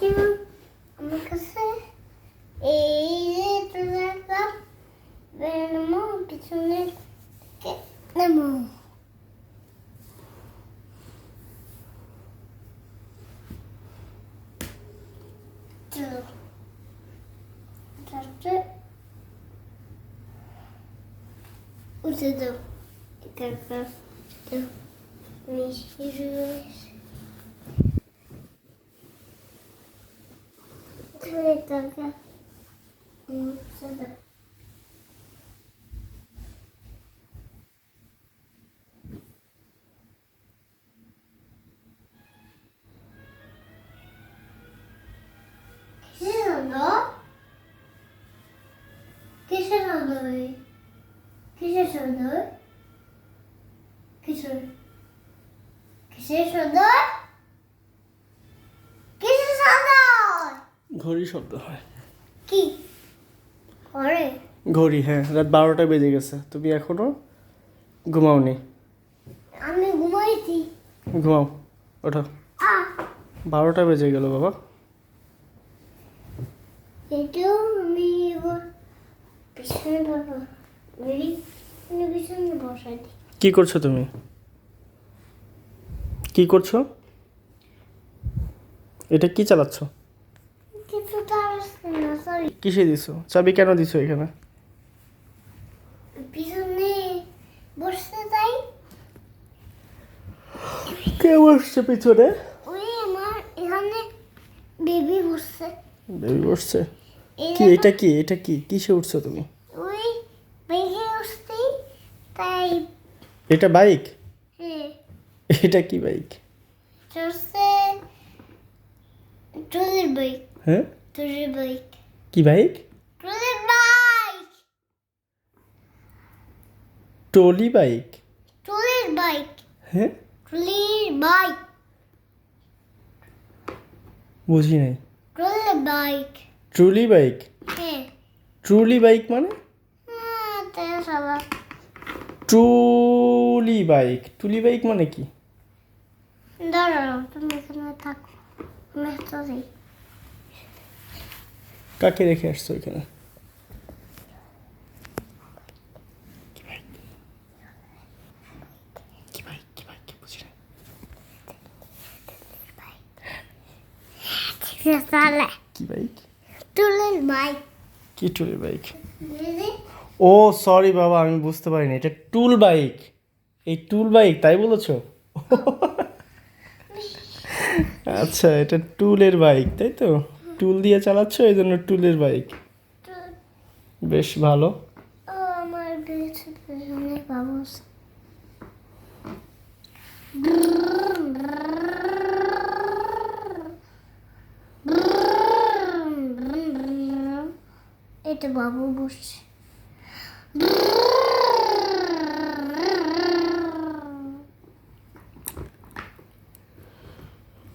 bakayım. Makası iyi tuzaklar. Benim o bütünlük gitmem o. Tartı uzadım. Tekrar bir yürüyüş. উঠে দাও কিসের সুন্দর কিসের সুন্দর কিসের সুন্দর কিসের কিসের সুন্দর কিসের সুন্দর ঘড়ি শব্দ হয় কি করে ঘড়ি হ্যাঁ রাত বারোটা বেজে গেছে। তুমি এখনও ঘুমাওনি? আমি ঘুমাইছি। ঘুমাও ওঠো। বারোটা বেজে গেল বাবা। এটাও আমি পিছনে বসবো বেরি আমি পিছনে বসাই কি করছ তুমি? কি করছ? এটা কি চালাচ্ছ কিছু তার আসছে না সরি কিসে দিছো? চাবি কেন দিছো এখানে? পিছনে বসতে চাই। কে বসছে পিছনে? ওই আমার এখানে বেবি বসছে। বেবি বসছে? কি এটা কি? এটা কি? কিসে উঠছো তুমি? ওই বেগে বসতেই তাই এটা বাইক? হ্যাঁ। এটা কি বাইক? চড়ছে ট্রলির বাইক। হ্যাঁ? ট্রলির বাইক কি বাইক ট্রলির বাইক টলি বাইক ট্রলির বাইক হ্যাঁ? ট্রলির বাইক বুঝি নাই। ট্রলির বাইক ট্রুলি বাইক হ্যাঁ। ট্রুলি বাইক মানে? হ্যাঁ তাই সবা ট্রুলি বাইক টুলি বাইক মানে কি? দাঁড়াও তুমি এখানে থাকো। আমি যাই কাকে রেখে আসছো এখানে? কি বাইক? কি বাইক? কি কি বাইক ও সরি বাবা, আমি বুঝতে পারিনি। এটা টুল বাইক এই টুল বাইক তাই বলেছ? আচ্ছা এটা টুলের বাইক তাই তো? টুল দিয়ে চালাচ্ছ এই জন্য টুলের বাইক। বেশ ভালো। এটা বাবু বসছে।